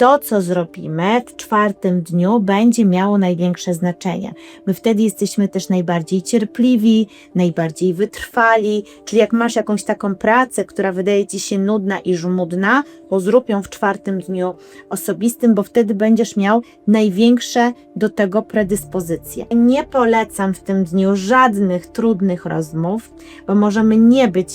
to, co zrobimy w czwartym dniu, będzie miało największe znaczenie. My wtedy jesteśmy też najbardziej cierpliwi, najbardziej wytrwali. Czyli jak masz jakąś taką pracę, która wydaje ci się nudna i żmudna, to zrób ją w czwartym dniu osobistym, bo wtedy będziesz miał największe do tego predyspozycje. Nie polecam w tym dniu żadnych trudnych rozmów, bo możemy nie być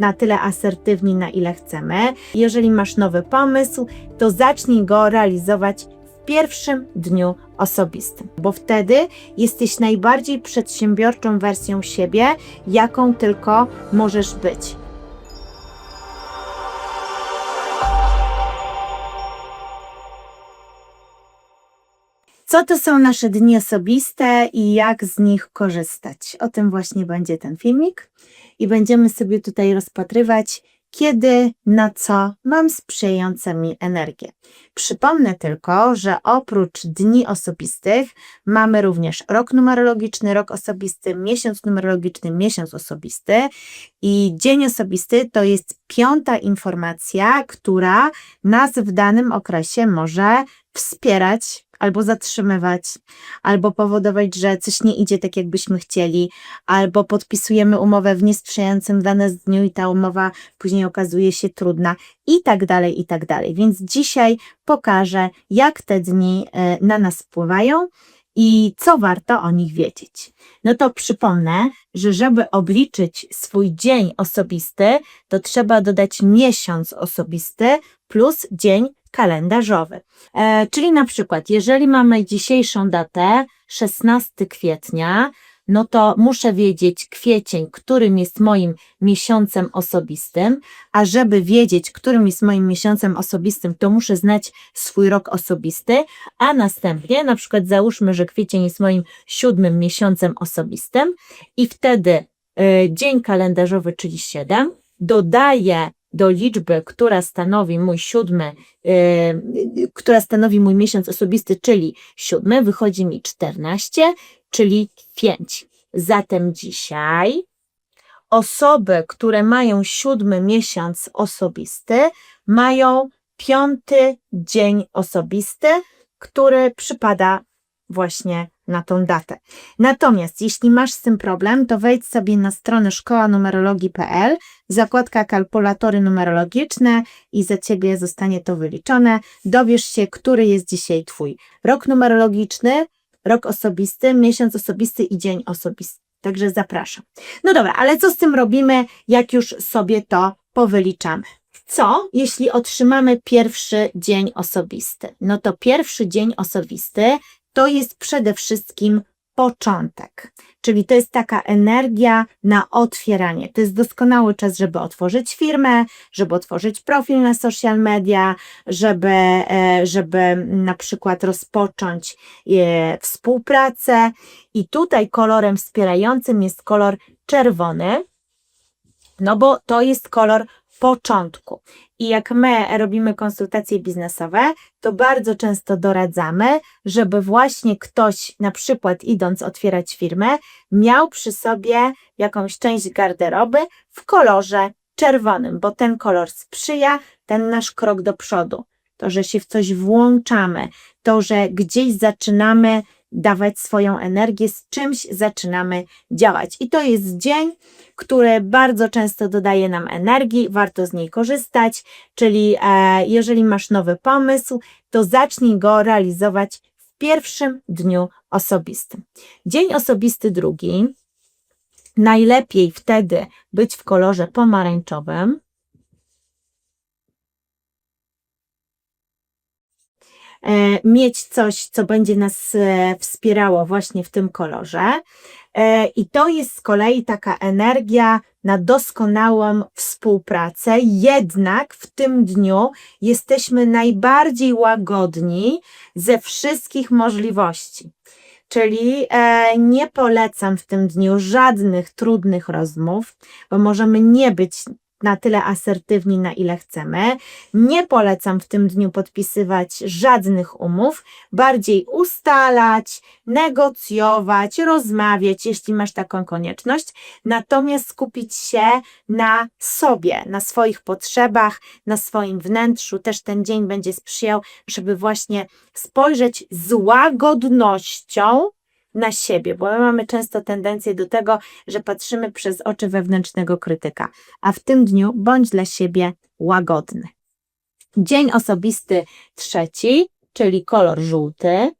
na tyle asertywni, na ile chcemy. Jeżeli masz nowy pomysł, to zacznij go realizować w pierwszym dniu osobistym, bo wtedy jesteś najbardziej przedsiębiorczą wersją siebie, jaką tylko możesz być. Co to są nasze dni osobiste i jak z nich korzystać? O tym właśnie będzie ten filmik i będziemy sobie tutaj rozpatrywać, kiedy, na co mam sprzyjające mi energię. Przypomnę tylko, że oprócz dni osobistych mamy również rok numerologiczny, rok osobisty, miesiąc numerologiczny, miesiąc osobisty i dzień osobisty to jest piąta informacja, która nas w danym okresie może wspierać albo zatrzymywać, albo powodować, że coś nie idzie tak, jakbyśmy chcieli, albo podpisujemy umowę w niesprzyjającym dla nas dniu i ta umowa później okazuje się trudna i tak dalej, i tak dalej. Więc dzisiaj pokażę, jak te dni e, na nas wpływają i co warto o nich wiedzieć. No to przypomnę, że żeby obliczyć swój dzień osobisty, to trzeba dodać miesiąc osobisty plus dzień kalendarzowy. E, czyli na przykład, jeżeli mamy dzisiejszą datę, 16 kwietnia, no to muszę wiedzieć kwiecień, którym jest moim miesiącem osobistym, a żeby wiedzieć, którym jest moim miesiącem osobistym, to muszę znać swój rok osobisty, a następnie, na przykład załóżmy, że kwiecień jest moim siódmym miesiącem osobistym i wtedy y, dzień kalendarzowy, czyli 7, dodaję do liczby, która stanowi mój siódmy, yy, która stanowi mój miesiąc osobisty, czyli siódmy, wychodzi mi 14, czyli 5. Zatem dzisiaj osoby, które mają siódmy miesiąc osobisty, mają piąty dzień osobisty, który przypada właśnie na tą datę. Natomiast jeśli masz z tym problem, to wejdź sobie na stronę szkołanumerologii.pl, zakładka kalkulatory numerologiczne i za Ciebie zostanie to wyliczone. Dowiesz się, który jest dzisiaj Twój rok numerologiczny, rok osobisty, miesiąc osobisty i dzień osobisty. Także zapraszam. No dobra, ale co z tym robimy, jak już sobie to powyliczamy? Co, jeśli otrzymamy pierwszy dzień osobisty? No to pierwszy dzień osobisty to jest przede wszystkim początek. Czyli to jest taka energia na otwieranie. To jest doskonały czas, żeby otworzyć firmę, żeby otworzyć profil na social media, żeby, e, żeby na przykład rozpocząć e, współpracę. I tutaj kolorem wspierającym jest kolor czerwony, no bo to jest kolor początku. I jak my robimy konsultacje biznesowe, to bardzo często doradzamy, żeby właśnie ktoś, na przykład idąc otwierać firmę, miał przy sobie jakąś część garderoby w kolorze czerwonym, bo ten kolor sprzyja ten nasz krok do przodu. To, że się w coś włączamy, to, że gdzieś zaczynamy dawać swoją energię, z czymś zaczynamy działać. I to jest dzień, który bardzo często dodaje nam energii, warto z niej korzystać, czyli e, jeżeli masz nowy pomysł, to zacznij go realizować w pierwszym dniu osobistym. Dzień osobisty drugi, najlepiej wtedy być w kolorze pomarańczowym, mieć coś, co będzie nas e, wspierało właśnie w tym kolorze. E, I to jest z kolei taka energia na doskonałą współpracę, jednak w tym dniu jesteśmy najbardziej łagodni ze wszystkich możliwości. Czyli nie polecam w tym dniu żadnych trudnych rozmów, bo możemy nie być na tyle asertywni, na ile chcemy. Nie polecam w tym dniu podpisywać żadnych umów, bardziej ustalać, negocjować, rozmawiać, jeśli masz taką konieczność, natomiast skupić się na sobie, na swoich potrzebach, na swoim wnętrzu. Też ten dzień będzie sprzyjał, żeby właśnie spojrzeć z łagodnością na siebie, bo my mamy często tendencję do tego, że patrzymy przez oczy wewnętrznego krytyka, a w tym dniu bądź dla siebie łagodny. Dzień osobisty trzeci, czyli kolor żółty.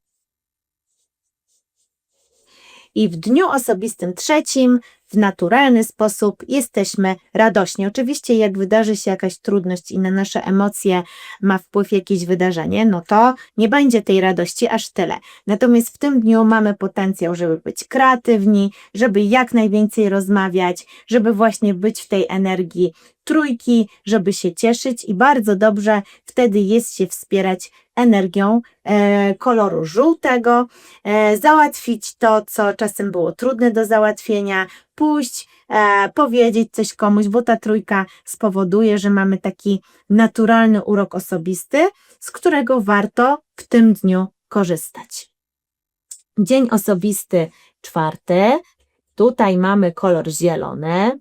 I w dniu osobistym trzecim w naturalny sposób jesteśmy radośni. Oczywiście, jak wydarzy się jakaś trudność i na nasze emocje ma wpływ jakieś wydarzenie, no to nie będzie tej radości aż tyle. Natomiast w tym dniu mamy potencjał, żeby być kreatywni, żeby jak najwięcej rozmawiać, żeby właśnie być w tej energii trójki, żeby się cieszyć i bardzo dobrze wtedy jest się wspierać energią e, koloru żółtego, e, załatwić to, co czasem było trudne do załatwienia, pójść, e, powiedzieć coś komuś, bo ta trójka spowoduje, że mamy taki naturalny urok osobisty, z którego warto w tym dniu korzystać. Dzień osobisty czwarty. Tutaj mamy kolor zielony.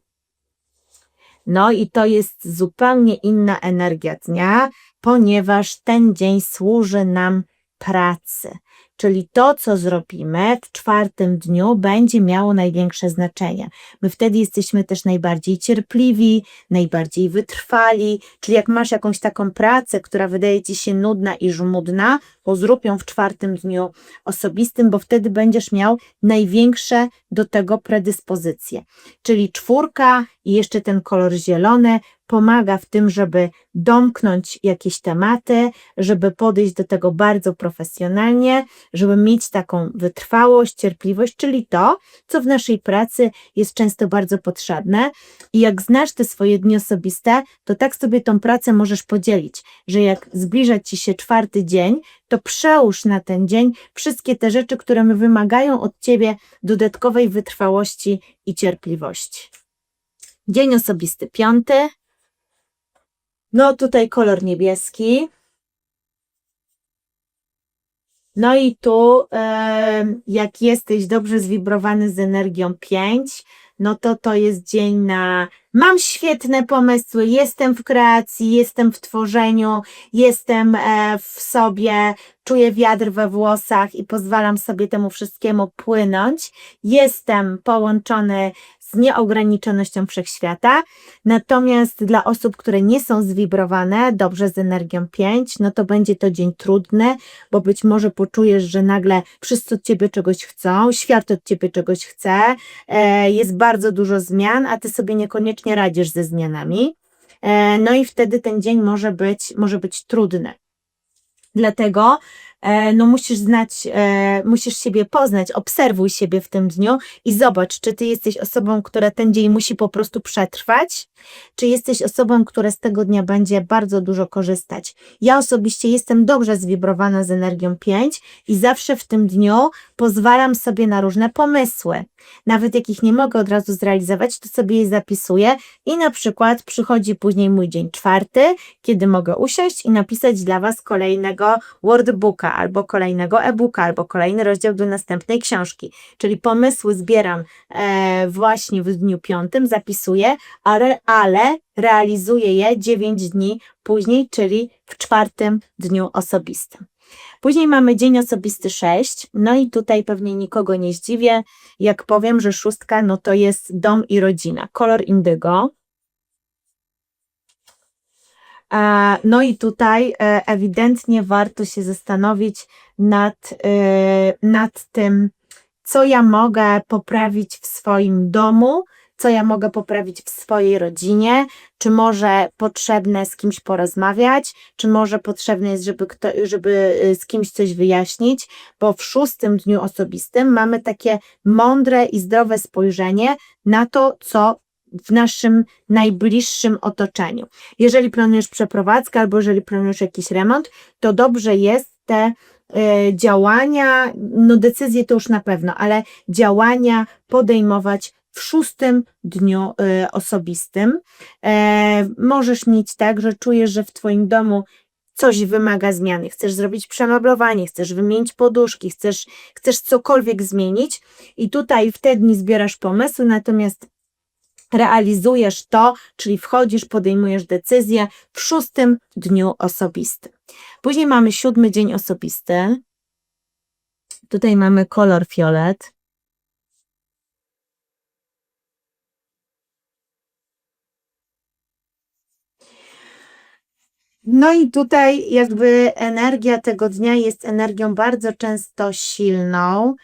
No i to jest zupełnie inna energia dnia, ponieważ ten dzień służy nam pracy. Czyli to, co zrobimy w czwartym dniu, będzie miało największe znaczenie. My wtedy jesteśmy też najbardziej cierpliwi, najbardziej wytrwali. Czyli jak masz jakąś taką pracę, która wydaje ci się nudna i żmudna, to zrób ją w czwartym dniu osobistym, bo wtedy będziesz miał największe do tego predyspozycje. Czyli czwórka i jeszcze ten kolor zielony pomaga w tym, żeby domknąć jakieś tematy, żeby podejść do tego bardzo profesjonalnie, żeby mieć taką wytrwałość, cierpliwość, czyli to, co w naszej pracy jest często bardzo potrzebne. I jak znasz te swoje dni osobiste, to tak sobie tą pracę możesz podzielić, że jak zbliża ci się czwarty dzień, to przełóż na ten dzień wszystkie te rzeczy, które wymagają od ciebie dodatkowej wytrwałości i cierpliwości. Dzień osobisty piąty. No tutaj kolor niebieski. No i tu, jak jesteś dobrze zwibrowany z energią 5, no to to jest dzień na mam świetne pomysły, jestem w kreacji, jestem w tworzeniu, jestem e, w sobie, czuję wiatr we włosach i pozwalam sobie temu wszystkiemu płynąć. Jestem połączony z nieograniczonością wszechświata. Natomiast dla osób, które nie są zwibrowane dobrze z energią 5, no to będzie to dzień trudny, bo być może poczujesz, że nagle wszyscy od ciebie czegoś chcą, świat od ciebie czegoś chce, e, jest bardzo dużo zmian, a ty sobie niekoniecznie radzisz ze zmianami. E, no i wtedy ten dzień może być, może być trudny. Dlatego no musisz znać, e, musisz siebie poznać, obserwuj siebie w tym dniu i zobacz, czy ty jesteś osobą, która ten dzień musi po prostu przetrwać, czy jesteś osobą, która z tego dnia będzie bardzo dużo korzystać. Ja osobiście jestem dobrze zwibrowana z energią 5 i zawsze w tym dniu pozwalam sobie na różne pomysły. Nawet jak ich nie mogę od razu zrealizować, to sobie je zapisuję i na przykład przychodzi później mój dzień czwarty, kiedy mogę usiąść i napisać dla Was kolejnego workbooka, albo kolejnego e-booka, albo kolejny rozdział do następnej książki. Czyli pomysły zbieram e, właśnie w dniu piątym, zapisuję, ale, ale realizuję je 9 dni później, czyli w czwartym dniu osobistym. Później mamy dzień osobisty 6, no i tutaj pewnie nikogo nie zdziwię, jak powiem, że szóstka no to jest dom i rodzina, kolor indygo. No i tutaj e, ewidentnie warto się zastanowić nad, e, nad tym, co ja mogę poprawić w swoim domu, co ja mogę poprawić w swojej rodzinie, czy może potrzebne z kimś porozmawiać, czy może potrzebne jest, żeby, kto, żeby e, z kimś coś wyjaśnić, bo w szóstym dniu osobistym mamy takie mądre i zdrowe spojrzenie na to, co w naszym najbliższym otoczeniu. Jeżeli planujesz przeprowadzkę albo jeżeli planujesz jakiś remont, to dobrze jest te y, działania, no decyzje to już na pewno, ale działania podejmować w szóstym dniu y, osobistym. E, możesz mieć tak, że czujesz, że w Twoim domu coś wymaga zmiany. Chcesz zrobić przemeblowanie, chcesz wymienić poduszki, chcesz, chcesz cokolwiek zmienić, i tutaj w te dni zbierasz pomysły, natomiast realizujesz to, czyli wchodzisz, podejmujesz decyzję w szóstym dniu osobistym. Później mamy siódmy dzień osobisty. Tutaj mamy kolor fiolet. No i tutaj jakby energia tego dnia jest energią bardzo często silną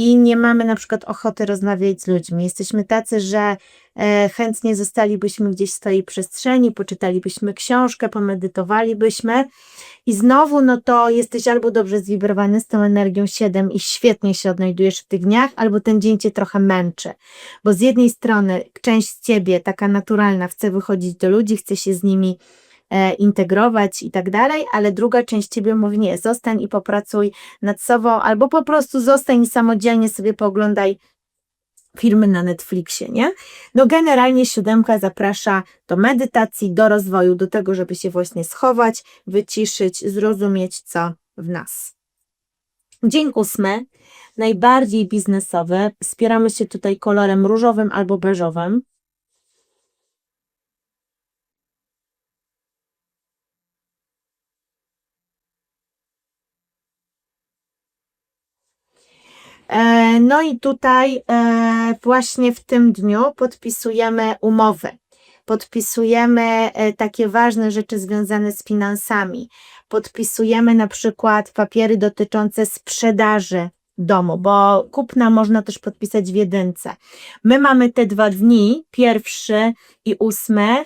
i nie mamy na przykład ochoty rozmawiać z ludźmi. Jesteśmy tacy, że e, chętnie zostalibyśmy gdzieś w swojej przestrzeni, poczytalibyśmy książkę, pomedytowalibyśmy i znowu no to jesteś albo dobrze zwibrowany z tą energią 7 i świetnie się odnajdujesz w tych dniach, albo ten dzień cię trochę męczy, bo z jednej strony część z ciebie, taka naturalna, chce wychodzić do ludzi, chce się z nimi integrować i tak dalej, ale druga część ciebie mówi nie, zostań i popracuj nad sobą, albo po prostu zostań i samodzielnie sobie pooglądaj filmy na Netflixie, nie? No generalnie siódemka zaprasza do medytacji, do rozwoju, do tego, żeby się właśnie schować, wyciszyć, zrozumieć, co w nas. Dzień ósmy, najbardziej biznesowy. Wspieramy się tutaj kolorem różowym albo beżowym. E, No i tutaj e, właśnie w tym dniu podpisujemy umowy. Podpisujemy e, takie ważne rzeczy związane z finansami. Podpisujemy na przykład papiery dotyczące sprzedaży domu, bo kupna można też podpisać w jedynce. My mamy te dwa dni, pierwszy i ósmy,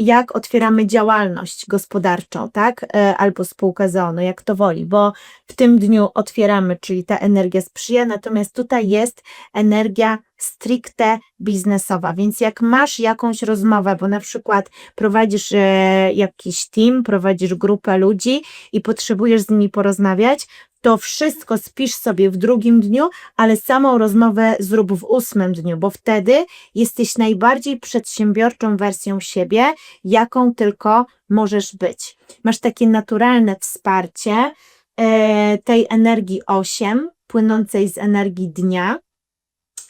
jak otwieramy działalność gospodarczą, tak? E, Albo spółkę z ONU, jak to woli, bo w tym dniu otwieramy, czyli ta energia sprzyja, natomiast tutaj jest energia stricte biznesowa, więc jak masz jakąś rozmowę, bo na przykład prowadzisz e, jakiś team, prowadzisz grupę ludzi i potrzebujesz z nimi porozmawiać, to wszystko spisz sobie w drugim dniu, ale samą rozmowę zrób w ósmym dniu, bo wtedy jesteś najbardziej przedsiębiorczą wersją siebie, jaką tylko możesz być. Masz takie naturalne wsparcie e, tej energii 8, płynącej z energii dnia.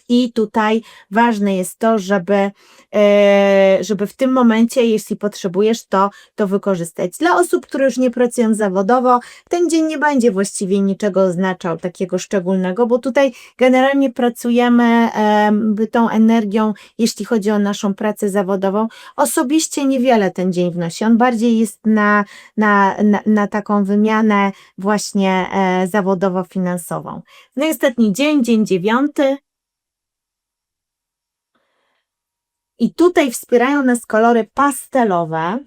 I tutaj ważne jest to, żeby, e, żeby w tym momencie, jeśli potrzebujesz, to, to wykorzystać. Dla osób, które już nie pracują zawodowo, ten dzień nie będzie właściwie niczego oznaczał takiego szczególnego, bo tutaj generalnie pracujemy em, tą energią, jeśli chodzi o naszą pracę zawodową. Osobiście niewiele ten dzień wnosi. On bardziej jest na, na, na, na taką wymianę właśnie e, zawodowo-finansową. No i ostatni dzień, dzień dziewiąty. I tutaj wspierają nas kolory pastelowe.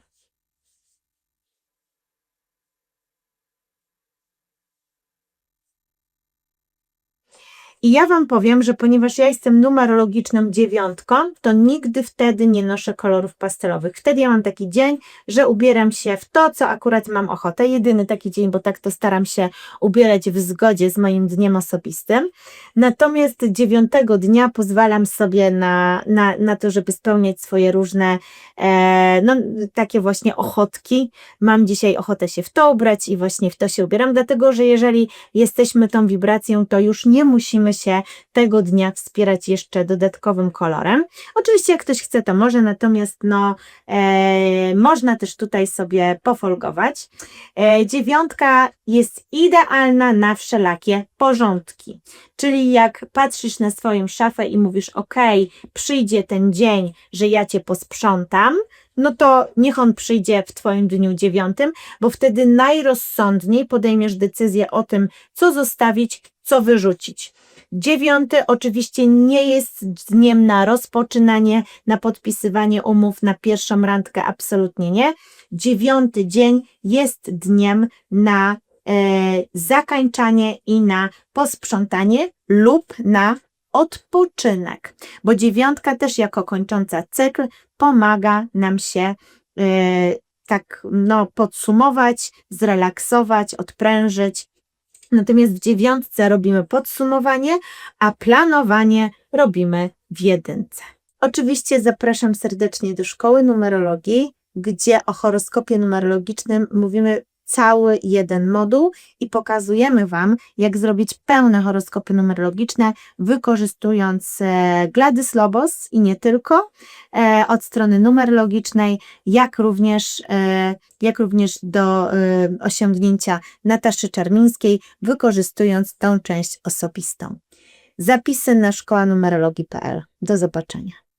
I ja Wam powiem, że ponieważ ja jestem numerologiczną dziewiątką, to nigdy wtedy nie noszę kolorów pastelowych. Wtedy ja mam taki dzień, że ubieram się w to, co akurat mam ochotę. Jedyny taki dzień, bo tak to staram się ubierać w zgodzie z moim dniem osobistym. Natomiast dziewiątego dnia pozwalam sobie na, na, na to, żeby spełniać swoje różne, e, no takie właśnie ochotki. Mam dzisiaj ochotę się w to ubrać i właśnie w to się ubieram, dlatego że jeżeli jesteśmy tą wibracją, to już nie musimy się tego dnia wspierać jeszcze dodatkowym kolorem. Oczywiście jak ktoś chce, to może, natomiast no, e, można też tutaj sobie pofolgować. E, dziewiątka jest idealna na wszelakie porządki. Czyli jak patrzysz na swoją szafę i mówisz, ok, przyjdzie ten dzień, że ja cię posprzątam, no to niech on przyjdzie w Twoim dniu dziewiątym, bo wtedy najrozsądniej podejmiesz decyzję o tym, co zostawić, co wyrzucić. Dziewiąty oczywiście nie jest dniem na rozpoczynanie, na podpisywanie umów, na pierwszą randkę, absolutnie nie. Dziewiąty dzień jest dniem na e, zakańczanie i na posprzątanie lub na odpoczynek, bo dziewiątka też jako kończąca cykl pomaga nam się e, tak no, podsumować, zrelaksować, odprężyć. Natomiast w dziewiątce robimy podsumowanie, a planowanie robimy w jedynce. Oczywiście zapraszam serdecznie do szkoły numerologii, gdzie o horoskopie numerologicznym mówimy cały jeden moduł i pokazujemy Wam, jak zrobić pełne horoskopy numerologiczne, wykorzystując e, Gladys Lobos i nie tylko, e, od strony numerologicznej, jak również, e, jak również do osiągnięcia Nataszy Czarmińskiej, wykorzystując tą część osobistą. Zapisy na szkoła numerologii.pl. Do zobaczenia.